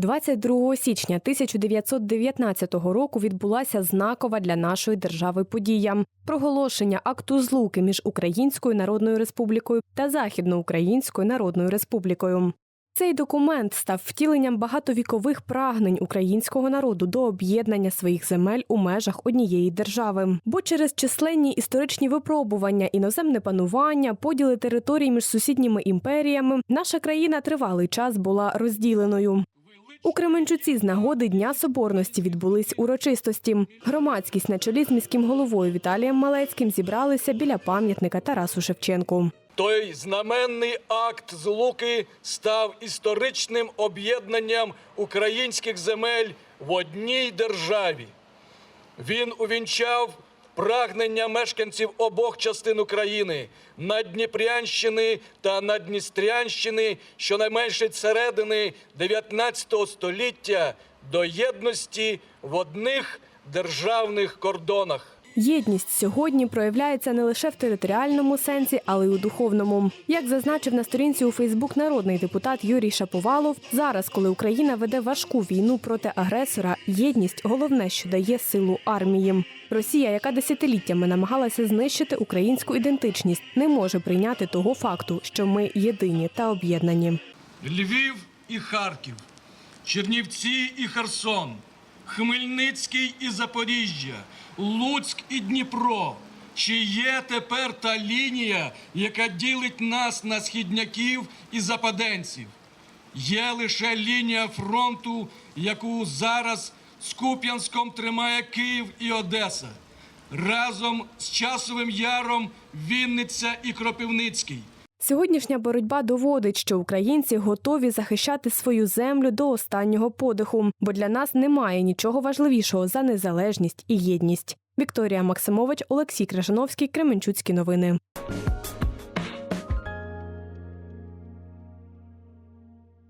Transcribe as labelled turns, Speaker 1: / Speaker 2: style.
Speaker 1: 22 січня 1919 року відбулася знакова для нашої держави подія проголошення акту злуки між Українською Народною Республікою та Західноукраїнською Народною Республікою. Цей документ став втіленням багатовікових прагнень українського народу до об'єднання своїх земель у межах однієї держави. Бо через численні історичні випробування, іноземне панування, поділи територій між сусідніми імперіями, наша країна тривалий час була розділеною. У Кременчуці з нагоди Дня Соборності відбулись урочистості. Громадськість на чолі з міським головою Віталієм Малецьким зібралися біля пам'ятника Тарасу Шевченку.
Speaker 2: Той знаменний акт злуки став історичним об'єднанням українських земель в одній державі. Він увінчав прагнення мешканців обох частин України Наддніпрянщини та Надністрянщини, щонайменше середини 19 століття до єдності в одних державних кордонах.
Speaker 1: Єдність сьогодні проявляється не лише в територіальному сенсі, але й у духовному. Як зазначив на сторінці у Фейсбук народний депутат Юрій Шаповалов, зараз, коли Україна веде важку війну проти агресора, єдність головне, що дає силу армії. Росія, яка десятиліттями намагалася знищити українську ідентичність, не може прийняти того факту, що ми єдині та об'єднані.
Speaker 2: Львів і Харків, Чернівці і Херсон, Хмельницький і Запоріжжя, Луцьк і Дніпро. Чи є тепер та лінія, яка ділить нас на східняків і западенців? Є лише лінія фронту, яку зараз з Куп'янськом тримає Київ і Одеса. Разом з Часовим Яром Вінниця і Кропивницький.
Speaker 1: Сьогоднішня боротьба доводить, що українці готові захищати свою землю до останнього подиху, бо для нас немає нічого важливішого за незалежність і єдність. Вікторія Максимович, Олексій Крижановський, Кременчуцькі новини.